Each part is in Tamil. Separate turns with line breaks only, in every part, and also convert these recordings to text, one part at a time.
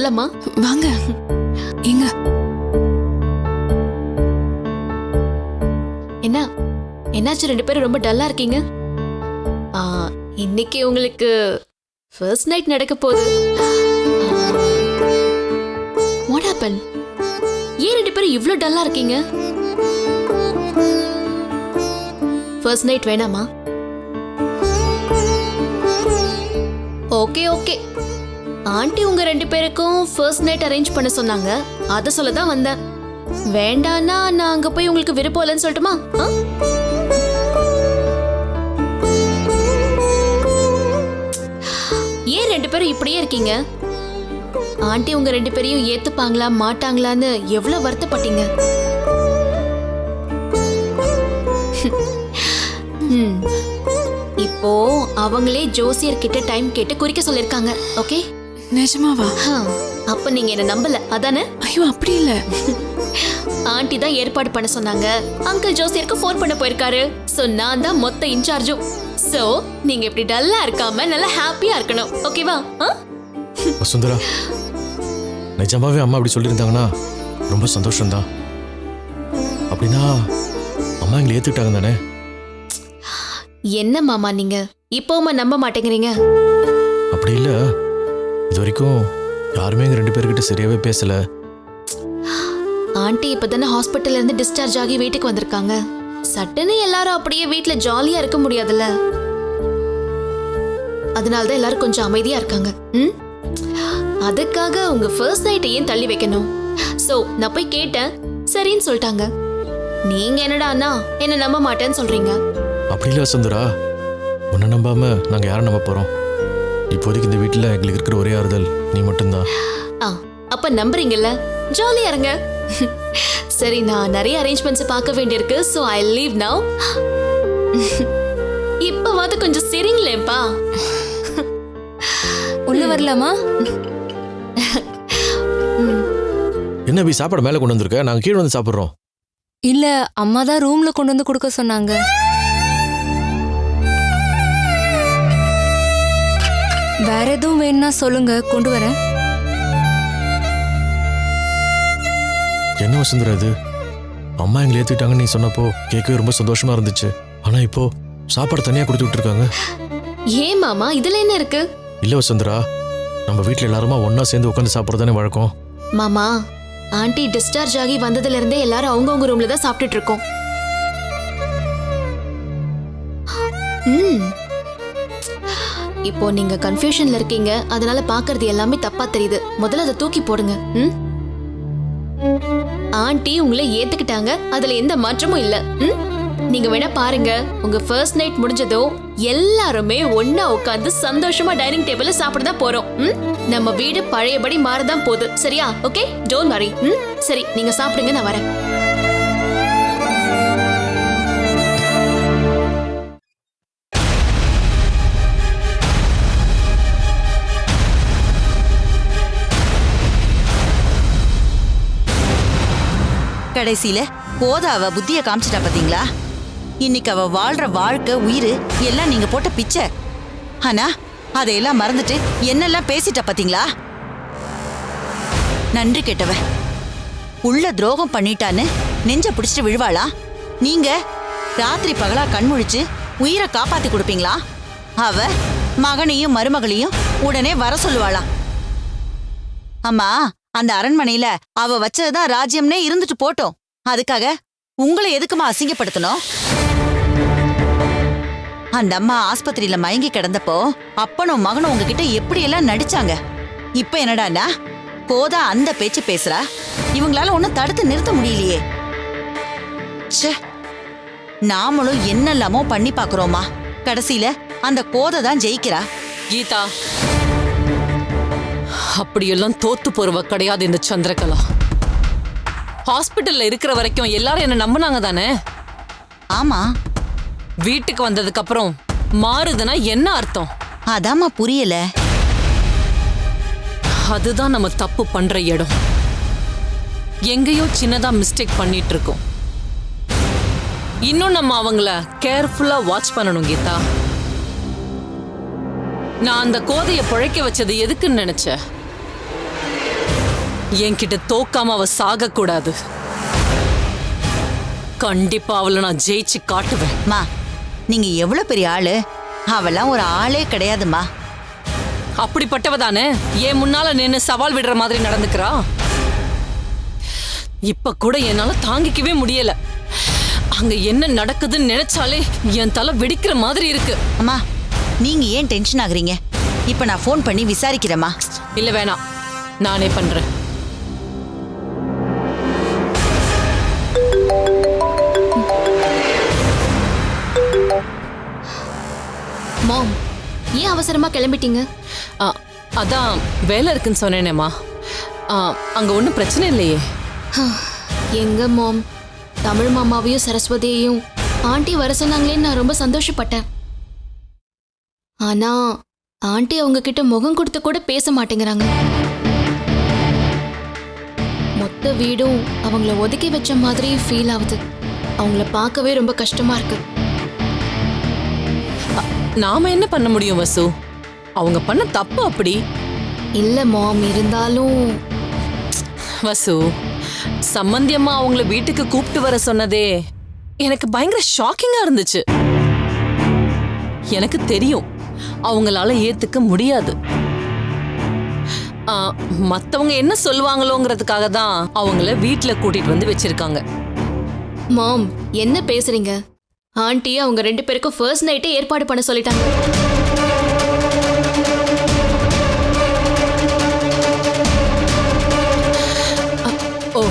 வரலாமா
வாங்க. எங்க
என்ன? என்னாச்சு? ரெண்டு பேரும் ரொம்ப டல்லா இருக்கீங்க? இன்னைக்கு உங்களுக்கு ஃபர்ஸ்ட் நைட் நடக்க போகுது. வாட் ஹேப்பன் ஏன் ரெண்டு பேரும் இவ்வளோ டல்லா இருக்கீங்க? ஃபர்ஸ்ட் நைட் வேணாமா? ஓகே ஓகே ஆண்டி உங்க ரெண்டு பேருக்கும் ஃபர்ஸ்ட் நைட் அரேஞ்ச் பண்ண சொன்னாங்க. அதை சொல்ல தான் வந்தேன். வேண்டான்னா நான் அங்க போய் உங்களுக்கு விருப்பம் இல்லைன்னு சொல்லட்டுமா? ஆ? ஏன் ரெண்டு பேரும் இப்படியே இருக்கீங்க? ஆண்டி உங்க ரெண்டு பேரையும் ஏத்துப்பாங்களா மாட்டாங்களான்னு எவ்வளவு வருத்தப்பட்டீங்க? ம். இப்போ அவங்களே ஜோசியர் கிட்ட டைம் கேட்டு குறிக்க சொல்லிருக்காங்க ஓகே
நிஜமாவா?
அப்ப நீங்க என்ன நம்பல? அதானே?
ஐயோ அப்படி இல்ல.
ஆண்டி தான் ஏற்பாடு பண்ண சொன்னாங்க. அங்கிள் ஜோசியருக்கு ஃபோன் பண்ண போயிருக்காரு. சோ நான் தான் மொத்த இன்சார்ஜும். சோ நீங்க இப்படி டல்லா இருக்காம நல்லா ஹாப்பியா இருக்கணும். ஓகேவா ஆ?
வசுந்தரா நிஜமாவே அம்மா அப்படி சொல்லியிருந்தாங்கன்னா ரொம்ப சந்தோஷம்தான். அப்படின்னா அம்மா எங்களை ஏத்துக்கிட்டாங்க தானே?
என்ன மாமா நீங்க? இப்போமா நம்ப மாட்டேங்கிறீங்க?
அப்படி இல்லை. இது வரைக்கும் யாருமே எங்க ரெண்டு பேர்கிட்ட சரியாவே பேசல.
ஆண்டி இப்பதானே ஹாஸ்பிட்டல்ல இருந்து டிஸ்சார்ஜ் ஆகி வீட்டுக்கு வந்திருக்காங்க. சட்டுன்னு எல்லாரும் அப்படியே வீட்ல ஜாலியா இருக்க முடியாதுல்ல. அதனால தான் எல்லாரும் கொஞ்சம் அமைதியா இருக்காங்க. ம்? அதுக்காக உங்க ஃபர்ஸ்ட் நைட்டை ஏன் தள்ளி வைக்கணும். சோ நான் போய் கேட்டேன். சரின்னு சொல்லிட்டாங்க. நீங்க என்னடா அண்ணா? என்ன நம்ப மாட்டேன்னு சொல்றீங்க.
அப்படி இல்லை வசுந்தரா. உன்னை நம்பாம நாங்க யாரை நம்ப போறோம்? இப்போதைக்கு இந்த வீட்டில் எங்களுக்கு இருக்கிற ஒரே ஆறுதல் நீ மட்டும்தான்.
ஆ அப்ப நம்புறீங்கல்ல? ஜாலியா இருங்க. சரி நான் நிறைய அரேஞ்ச்மெண்ட்ஸ் பார்க்க வேண்டியிருக்கு ஸோ ஐ லீவ் நவ் இப்பவாது கொஞ்சம் சிரிங்களேப்பா
உள்ள வரலாமா?
என்ன பி சாப்பாடு மேலே கொண்டு வந்திருக்க? நாங்கள் கீழே வந்து சாப்பிட்றோம்.
இல்ல அம்மா தான் ரூம்ல கொண்டு வந்து கொடுக்க சொன்னாங்க. வேற எதுவும் வேணும்னா சொல்லுங்க கொண்டு வரேன்.
என்ன வசுந்தரா இது? அம்மா எங்களை ஏத்துக்கிட்டாங்கன்னு நீ சொன்னப்போ கேட்கவே ரொம்ப சந்தோஷமா இருந்துச்சு. ஆனா இப்போ சாப்பாடு தனியா கொடுத்து விட்டுருக்காங்க.
ஏன் மாமா? இதுல என்ன இருக்கு?
இல்ல வசுந்தரா நம்ம வீட்ல எல்லாருமா ஒண்ணா சேர்ந்து உட்காந்து சாப்பிட்றது வழக்கம்.
மாமா ஆண்டி டிஸ்சார்ஜ் ஆகி வந்ததுல இருந்தே எல்லாரும் அவங்கவங்க ரூம்ல தான் சாப்பிட்டுட்டு இருக்கோம். ம். இப்போ நீங்க கன்ஃபியூஷன்ல இருக்கீங்க அதனால பாக்குறது எல்லாமே தப்பா தெரியுது. முதல்ல அதை தூக்கி போடுங்க. ம்? ஆண்டி உங்களை ஏத்துக்கிட்டாங்க அதுல எந்த மாற்றமும் இல்ல. ம்? நீங்க வேணா பாருங்க உங்க ஃபர்ஸ்ட் நைட் முடிஞ்சதோ எல்லாருமே ஒன்னா உட்காந்து சந்தோஷமா டைனிங் டேபிள்ல சாப்பிட தான் போறோம். ம்? நம்ம வீடு பழையபடி மாறதான் போகுது. சரியா? ஓகே டோன்ட் வரி ம்? சரி நீங்க சாப்பிடுங்க நான் வரேன்.
கடைசியில போத அவ புத்திய காமிச்சிட்டா பாத்தீங்களா? இன்னைக்கு அவ வாழ்ற வாழ்க்கை உயிர் எல்லாம் நீங்க போட்ட பிச்சை. ஆனா அதையெல்லாம் மறந்துட்டு என்னெல்லாம் பேசிட்டா பாத்தீங்களா? நன்றி கேட்டவ. உள்ள துரோகம் பண்ணிட்டான்னு நெஞ்ச பிடிச்சிட்டு விழுவாளா? நீங்க ராத்திரி பகலா கண்முழிச்சு உயிரை காப்பாத்தி கொடுப்பீங்களா? அவ மகனையும் மருமகளையும் உடனே வர சொல்லுவாளா? அம்மா அந்த அரண்மனையில அவ வச்சதுதான் ராஜ்யம்னே இருந்துட்டு போட்டோம். அதுக்காக உங்களை எதுக்குமா அசிங்கப்படுத்தணும்? அந்த அம்மா ஆஸ்பத்திரியில மயங்கி கிடந்தப்போ அப்பனும் மகனும் உங்ககிட்ட எப்படி எல்லாம் நடிச்சாங்க? இப்ப என்னடான்னா கோதா அந்த பேச்சு பேசுறா. இவங்களால ஒன்னும் தடுத்து நிறுத்த முடியலையே. ச்சே நாமளும் என்னெல்லாமோ பண்ணி பாக்குறோமா கடைசியில அந்த கோதை தான் ஜெயிக்கிறா.
கீதா அப்படியெல்லாம் தோத்து போறவ கிடையாது இந்த சந்திரகலா. ஹாஸ்பிட்டல்ல இருக்கிற வரைக்கும் எல்லாரும் என்ன நம்பினாங்க தானே?
ஆமா.
வீட்டுக்கு வந்ததுக்கு அப்புறம் மாறுதுன்னா என்ன அர்த்தம்?
அதாம்மா புரியல.
அதுதான் நம்ம தப்பு பண்ற இடம். எங்கேயோ சின்னதா மிஸ்டேக் பண்ணிட்டு இருக்கோம். இன்னும் நம்ம அவங்கள கேர்ஃபுல்லா வாட்ச் பண்ணணும் கீதா. நான் அந்த கோதையை பிழைக்க வச்சது எதுக்குன்னு நினைச்ச? என்கிட்ட தோக்காம அவ சாக கூடாது கண்டிப்பா அவளை நான் ஜெயிச்சு காட்டுவேன்.
மா நீங்க எவ்வளவு பெரிய ஆளு? அவெல்லாம் ஒரு ஆளே கிடையாதுமா.
அப்படிப்பட்டவ தானே? என் முன்னால நின்னு சவால் விடுற மாதிரி நடந்துக்கிறா? இப்ப கூட என்னால தாங்கிக்கவே முடியல. அங்க என்ன நடக்குதுன்னு நினைச்சாலே என் தலை வெடிக்கிற மாதிரி இருக்கு.
அம்மா நீங்க ஏன் டென்ஷன் ஆகுறீங்க? இப்ப நான் ஃபோன் பண்ணி விசாரிக்கிறேம்மா.
இல்ல வேணாம். நானே பண்றேன்.
ஏன் அவசரமா கிளம்பிட்டீங்க?
ஆ, அதான் வேலை இருக்குன்னு சொன்னேனேம்மா. ஆ, அங்க ஒன்றும் பிரச்சனை இல்லையே.
எங்க மாம்? தமிழ் மாமாவையும் சரஸ்வதியையும் ஆண்டி வர சொன்னாங்களேன்னு நான் ரொம்ப சந்தோஷப்பட்டேன். ஆனா ஆண்டி அவங்க கிட்ட முகம் கொடுத்து கூட பேச மாட்டேங்கிறாங்க. மொத்த வீடும் அவங்கள ஒதுக்கி வச்ச மாதிரி ஃபீல் ஆகுது. அவங்கள பார்க்கவே ரொம்ப கஷ்டமா இருக்கு.
நாம என்ன பண்ண முடியும் வசு? அவங்க பண்ண தப்பு அப்படி.
இல்ல மாம் இருந்தாலும்.
வசு சம்மந்தி அம்மா அவங்கள வீட்டுக்கு கூப்பிட்டு வர சொன்னதே எனக்கு பயங்கர ஷாக்கிங்கா இருந்துச்சு. எனக்கு தெரியும் அவங்களால ஏத்துக்க முடியாது. மத்தவங்க என்ன சொல்லுவாங்களோங்கிறதுக்காக தான் அவங்கள வீட்ல கூட்டிட்டு வந்து வச்சிருக்காங்க.
மாம் என்ன பேசுறீங்க? ஆண்டி அவங்க ரெண்டு பேருக்கும் ஃபர்ஸ்ட் நைட்டே ஏற்பாடு பண்ண சொல்லிட்டாங்க.
ஓ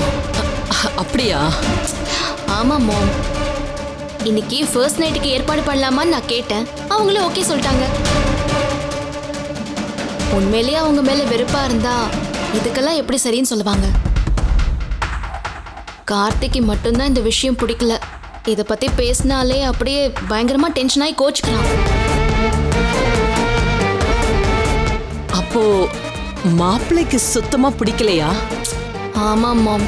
அப்படியா?
ஆமா மாம் இன்னைக்கு ஃபர்ஸ்ட் நைட்டுக்கு ஏற்பாடு பண்ணலாமான்னு நான் கேட்டேன். அவங்களும் ஓகே சொல்லிட்டாங்க. உண்மையிலேயே அவங்க மேல வெறுப்பா இருந்தா இதுக்கெல்லாம் எப்படி சரின்னு சொல்லுவாங்க? கார்த்திக்கு மட்டும்தான் இந்த விஷயம் பிடிக்கல. இத பத்தி பேசினாலே அப்படியே பயங்கரமா டென்ஷன் ஆகி கோச்சுக்கிறான்
அப்போ மாப்பிள்ளைக்கு சுத்தமா பிடிக்கலையா?
ஆமா மாம்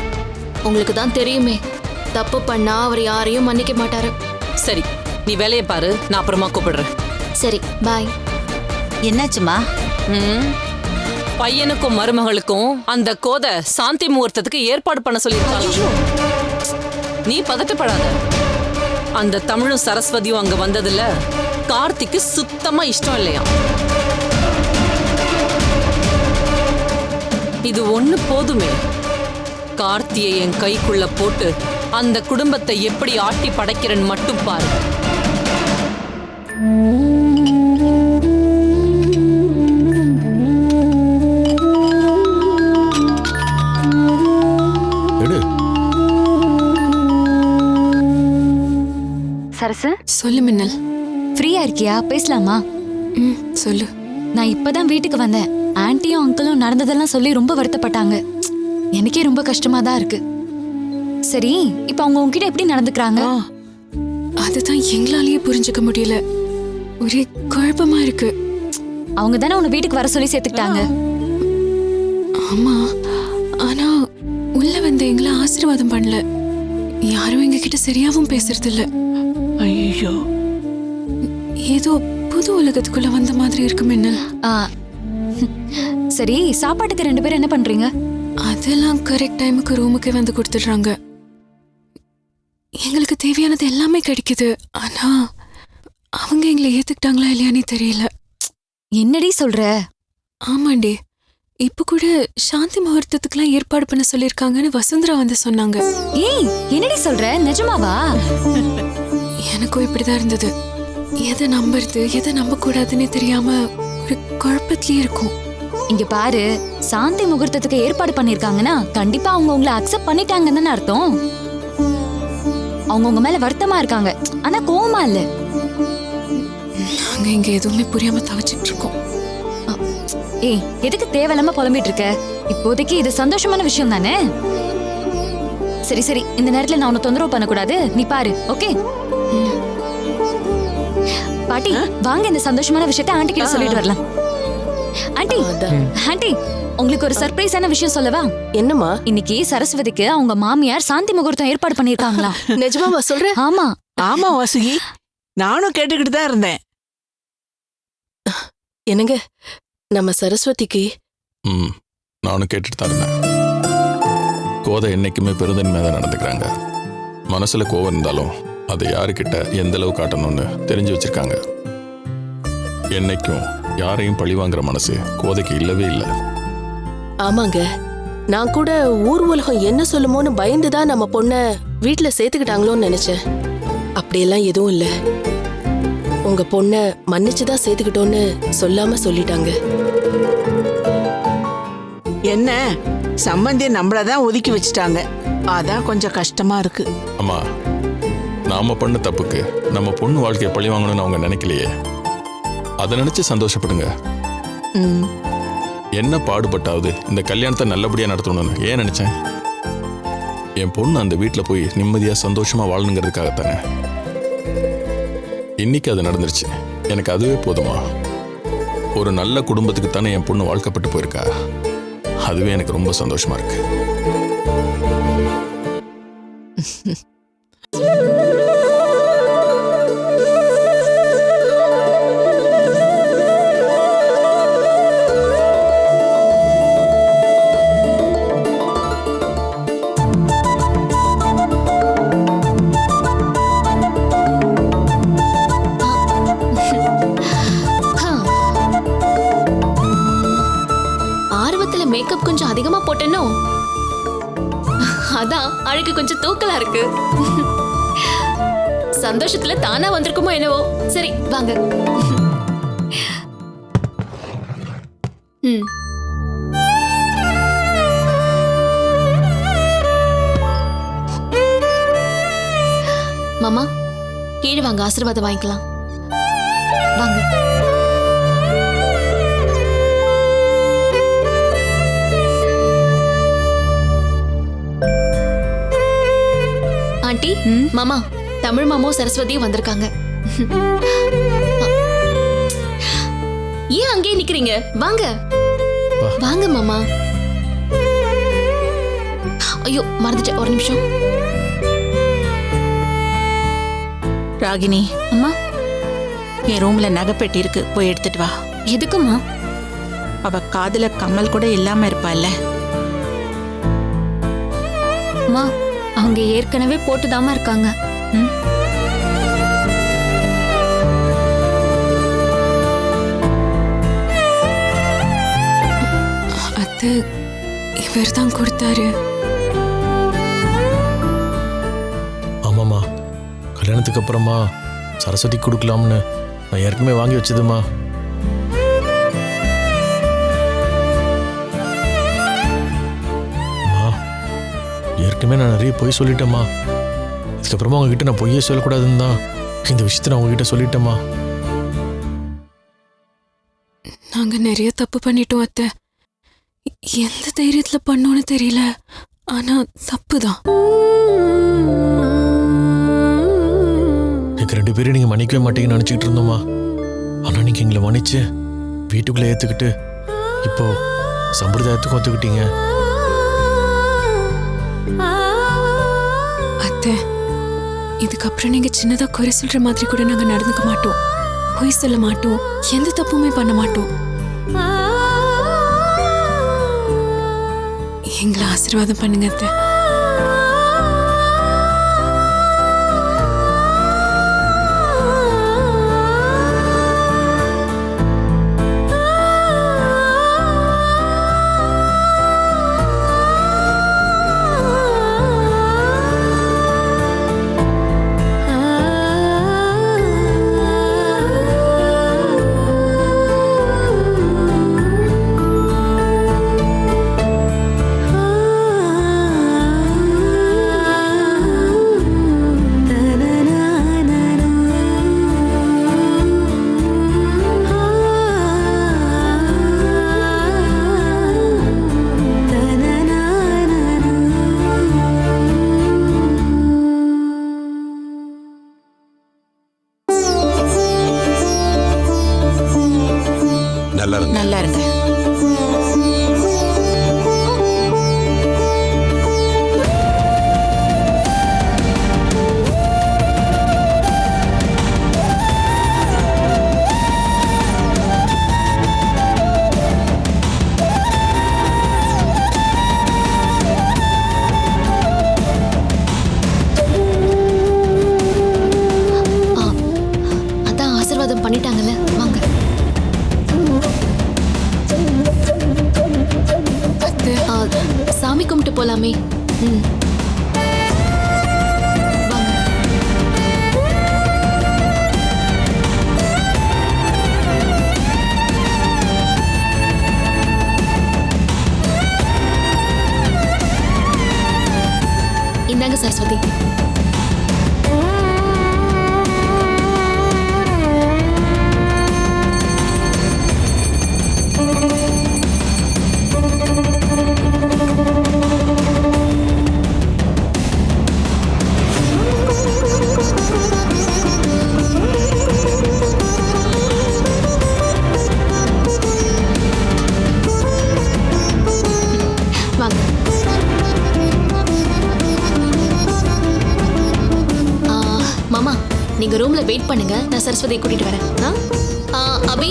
உங்களுக்கு தான் தெரியுமே. தப்பு பண்ணா அவர் யாரையும் மன்னிக்க மாட்டாரு.
சரி நீ வேலையை பாரு. நான் அப்புறமா கூப்பிடுறேன்.
சரி பாய்
என்னாச்சுமா?
ம். பையனுக்கும் மருமகளுக்கும் அந்த கோதை சாந்தி முகூர்த்தத்துக்கு ஏற்பாடு பண்ண சொல்லியிருக்காங்க. நீ பதட்டப்படாத. அந்த தமிழும் சரஸ்வதியும் அங்க வந்ததுல கார்த்திக்கு சுத்தமா இஷ்டம் இல்லையா? இது ஒண்ணு போதுமே. கார்த்தியை என் கைக்குள்ள போட்டு அந்த குடும்பத்தை எப்படி ஆட்டி படைக்கிறேன்னு மட்டும் பாரு.
சரசு?
சொல்லு மின்னல்.
ஃப்ரீயா இருக்கியா? பேசலாமா?
ம் சொல்லு.
நான் இப்பதான் வீட்டுக்கு வந்தேன். ஆன்ட்டியும் அங்கிளும் நடந்ததெல்லாம் சொல்லி ரொம்ப வருத்தப்பட்டாங்க. எனக்கே ரொம்ப கஷ்டமா தான் இருக்கு. சரி இப்போ அவங்க உங்ககிட்ட எப்படி நடந்துக்கிறாங்க?
அதுதான் எங்களாலேயே புரிஞ்சுக்க முடியல. ஒரே குழப்பமா இருக்கு.
அவங்க தானே உன்னை வீட்டுக்கு வர சொல்லி சேர்த்துக்கிட்டாங்க.
ஆமா. ஆனா உள்ள வந்த எங்களை ஆசீர்வாதம் பண்ணல. யாரும் எங்க கிட்ட சரியாவும் பேசுறது இல்ல
ஐயோ.
ஏதோ புது உலகத்துக்குள்ள வந்த மாதிரி இருக்கு மின்னல்.
சரி சாப்பாட்டுக்கு ரெண்டு பேரும் என்ன பண்றீங்க?
அதெல்லாம் கரெக்ட் டைமுக்கு ரூமுக்கே வந்து கொடுத்துடுறாங்க. எங்களுக்கு தேவையானது எல்லாமே கிடைக்குது. ஆனா அவங்க எங்களை ஏத்துக்கிட்டாங்களா இல்லையானே தெரியல.
என்னடி சொல்ற?
ஆமாண்டி. இப்ப கூட சாந்தி முகூர்த்தத்துக்குலாம் ஏற்பாடு பண்ண சொல்லிருக்காங்கன்னு வசுந்தரா வந்து சொன்னாங்க.
ஏய் என்னடி சொல்ற? நிஜமாவா?
எனக்கும் இப்படிதான் இருந்தது. எதை நம்புறது எதை நம்ப கூடாதுன்னு தெரியாம ஒரு குழப்பத்திலேயே இருக்கும்.
இங்க பாரு சாந்தி முகூர்த்தத்துக்கு ஏற்பாடு பண்ணிருக்காங்கன்னா கண்டிப்பா அவங்க உங்களை அக்செப்ட் பண்ணிட்டாங்கன்னு தானே அர்த்தம். அவங்க உங்க மேல வருத்தமா இருக்காங்க. ஆனா கோவமா இல்ல.
நாங்க இங்க எதுவுமே புரியாம தவிச்சிட்டு இருக்கோம்.
ஏய் எதுக்கு தேவையில்லாம புலம்பிட்டு இருக்க? இப்போதைக்கு இது சந்தோஷமான விஷயம் தானே? சரி சரி. இந்த நேரத்துல நான் உன்னை தொந்தரவு பண்ணக்கூடாது. நீ பாரு ஓகே? பாட்டி வாங்க இந்த சந்தோஷமான விஷயத்தை ஆண்டி கிட்ட சொல்லிட்டு வரலாம். ஆண்டி ஆண்டி உங்களுக்கு ஒரு சர்ப்ரைஸான விஷயம் சொல்லவா?
என்னம்மா?
இன்னைக்கு சரஸ்வதிக்கு அவங்க மாமியார் சாந்தி முகூர்த்தம் ஏற்பாடு பண்ணிருக்காங்களா
நிஜமாவா சொல்ற?
ஆமா.
ஆமா வாசுகி. நானும் கேட்டுக்கிட்டு தான் இருந்தேன். என்னங்க நம்ம சரஸ்வதிக்கு
ம் நானும் கேட்டுட்டு தான் இருந்தேன்.
கோதை என்னைக்குமே பெருந்தன்மையாக தான் நடந்துக்கிறாங்க. மனசுல கோவம் இருந்தாலும் அதை யாருக்கிட்ட எந்த அளவு காட்டணும்னு தெரிஞ்சு வச்சிருக்காங்க. என்னைக்கும் யாரையும் பழிவாங்குற மனசு கோதைக்கு இல்லவே இல்லை.
ஆமாங்க. நான் கூட ஊர் உலகம் என்ன சொல்லுமோன்னு பயந்து தான் நம்ம பொண்ண வீட்ல சேர்த்துக்கிட்டாங்களோன்னு நினைச்சேன். அப்படியெல்லாம் எதுவும் இல்ல. உங்க பொண்ண மன்னிச்சு தான் சேர்த்துக்கிட்டோன்னு சொல்லாம சொல்லிட்டாங்க.
என்ன? சம்பந்தி நம்மள தான் ஒதுக்கி வச்சுட்டாங்க. அதான் கொஞ்சம் கஷ்டமா இருக்கு.
அம்மா நாம பண்ண தப்புக்கு நம்ம பொண்ணு வாழ்க்கையை பழி வாங்கணும்னு அவங்க நினைக்கலையே. அதை நினைச்சு சந்தோஷப்படுங்க. என்ன பாடுபட்டாவது இந்த கல்யாணத்தை நல்லபடியா நடத்தணும்னு ஏன் நினைச்சேன்? என் பொண்ணு அந்த வீட்டில் போய் நிம்மதியா சந்தோஷமா வாழணுங்கிறதுக்காகத்தானே. இன்னைக்கு அது நடந்துருச்சு. எனக்கு அதுவே போதுமா ஒரு நல்ல குடும்பத்துக்கு தானே என் பொண்ணு வாழ்க்கப்பட்டு போயிருக்கா. அதுவே எனக்கு ரொம்ப சந்தோஷமா இருக்கு.
அதான் அழகு கொஞ்சம் தூக்கலா இருக்கு. சந்தோஷத்துல தானா வந்திருக்குமோ என்னவோ. சரி வாங்க. ம். மாமா கீழே வாங்க ஆசீர்வாதம் வாங்கிக்கலாம். வாங்க. ஆண்டி மாமா தமிழ் மாமாவும் சரஸ்வதியும் வந்திருக்காங்க. ஏன் அங்கேயே நிக்கிறீங்க? வாங்க. வாங்க மாமா. ஐயோ மறந்துட்டேன். ஒரு நிமிஷம்.
ராகினி
அம்மா
என் ரூம்ல நகைப்பெட்டி இருக்கு. போய் எடுத்துட்டு வா.
எதுக்குமா
அவ காதுல கம்மல் கூட இல்லாம இருப்பால்ல
அம்மா அவங்க ஏற்கனவே போட்டுதாம்மா இருக்காங்க. ம்?
அது இவர் தான் கொடுத்தாரு.
ஆமாம்மா. கல்யாணத்துக்கு அப்புறமா சரஸ்வதி கொடுக்கலாம்னு நான் ஏற்கனவே வாங்கி வச்சதுமா ஏற்கனவே நான் நிறைய பொய் சொல்லிட்டேம்மா. இதுக்கப்புறமா உங்ககிட்ட நான் பொய்யே சொல்லக்கூடாதுன்னு தான் இந்த விஷயத்த நான் உங்ககிட்ட சொல்லிட்டேம்மா.
நாங்க நிறைய தப்பு பண்ணிட்டோம் அத்தை. எந்த தைரியத்துல பண்ணோன்னு தெரியல. ஆனா தப்பு தான்
எனக்கு ரெண்டு பேரும் நீங்கள் மன்னிக்கவே மாட்டீங்கன்னு நினச்சிக்கிட்டு இருந்தோம்மா. ஆனால் நீங்கள் எங்களை மன்னிச்சு வீட்டுக்குள்ளே ஏற்றுக்கிட்டு இப்போ சம்பிரதாயத்துக்கும் ஒத்துக்கிட்டீங்க.
அத்தை இதுக்கப்புறம் நீங்க சின்னதா குறை சொல்ற மாதிரி கூட நாங்க நடந்துக்க மாட்டோம். பொய் சொல்ல மாட்டோம். எந்த தப்புமே பண்ண மாட்டோம். எங்களை ஆசீர்வாதம் பண்ணுங்க அத்தை.
இந்தாங்க பண்ணுங்க சரஸ்வதியை கூட்டிட்டு வரேன். அபி?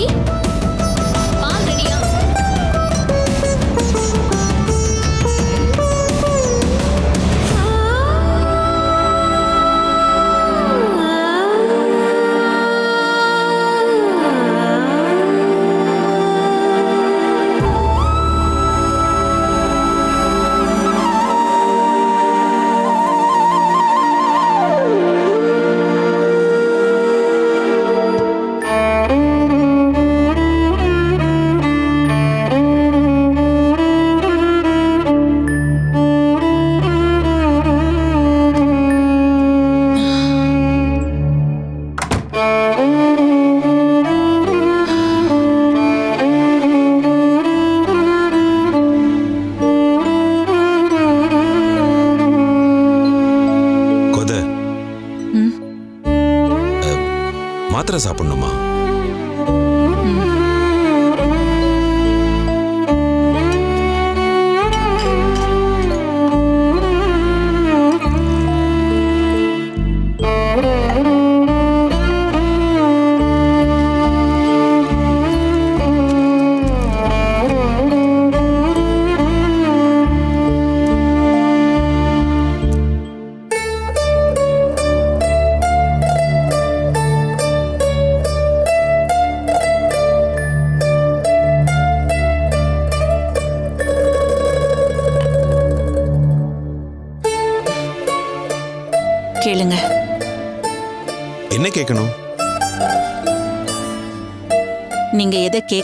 மாத்திரை சாப்பிடணுமா?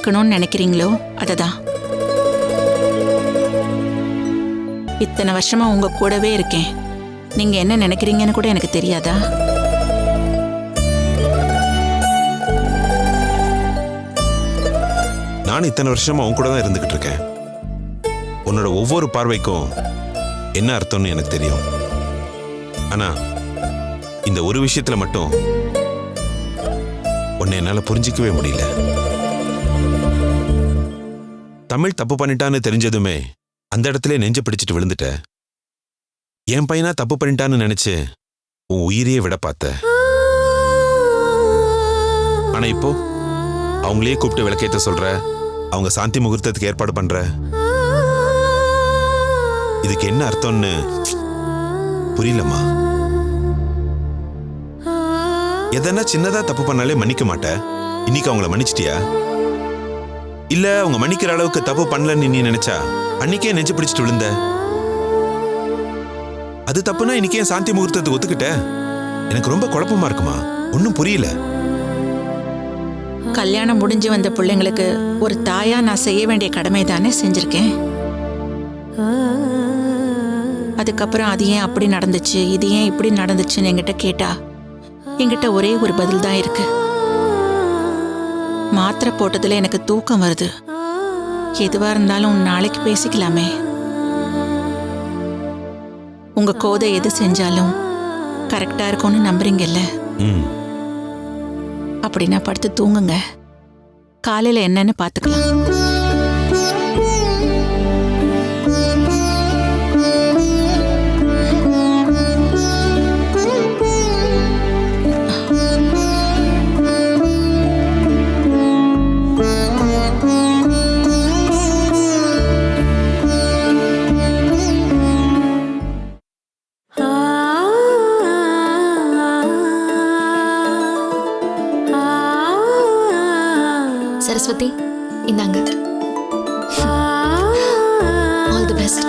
நீங்க நினைக்கிறீங்களோ? அததான். இத்தனை வருஷமா உங்க கூடவே இருக்கேன். நீங்க என்ன நினைக்கிறீங்கன்னு கூட எனக்கு தெரியாதா?
நான் இத்தனை வருஷமா உன் கூட தான் இருந்துகிட்டு இருக்கேன். உன்னோட ஒவ்வொரு பார்வைக்கும் என்ன அர்த்தம்னு எனக்கு தெரியும். ஆனா இந்த ஒரு விஷயத்துல மட்டும் உன்னை என்னால புரிஞ்சிக்கவே முடியல. தமிழ் தப்பு பண்ணிட்டான்னு தெரிஞ்சதுமே அந்த இடத்துல நெஞ்ச பிடிச்சிட்டு விழுந்துட்ட. என் பையனா தப்பு பண்ணிட்டான்னு நினைச்சு உன் உயிரையே விட பார்த்த. ஆனா இப்போ அவங்களே கூப்பிட்டு விளக்கேத்த சொல்ற அவங்க சாந்தி முகூர்த்தத்துக்கு ஏற்பாடு பண்ற. இதுக்கு என்ன அர்த்தம்னு புரியலம்மா. எதனா சின்னதா தப்பு பண்ணாலே மன்னிக்க மாட்டேன் இன்னைக்கு அவங்கள மன்னிச்சிட்டியா? இல்ல அவங்க மன்னிக்கிற அளவுக்கு தப்பு பண்ணலன்னு நீ நினைச்சா? அன்னைக்கே நெஞ்சு பிடிச்சிட்டு விழுந்த. அது தப்புனா இன்னைக்கே சாந்தி முகூர்த்தத்துக்கு ஒத்துக்கிட்ட? எனக்கு ரொம்ப குழப்பமா இருக்குமா? ஒன்றும் புரியல.
கல்யாணம் முடிஞ்சு வந்த பிள்ளைங்களுக்கு ஒரு தாயா நான் செய்ய வேண்டிய கடமை தானே செஞ்சிருக்கேன். அதுக்கப்புறம் அது ஏன் அப்படி நடந்துச்சு இது ஏன் இப்படி நடந்துச்சுன்னு என்கிட்ட கேட்டா என்கிட்ட ஒரே ஒரு பதில் தான் இருக்கு. மாத்திரை போட்டதுல எனக்கு தூக்கம் வருது. எதுவா இருந்தாலும் நாளைக்கு பேசிக்கலாமே. உங்க கோதை எது செஞ்சாலும் கரெக்டா இருக்கும்னு நம்புறீங்கல்ல? அப்படின்னா படுத்து தூங்குங்க. காலையில என்னன்னு பாத்துக்கலாம்.
சரஸ்வதி இந்தாங்க. All the best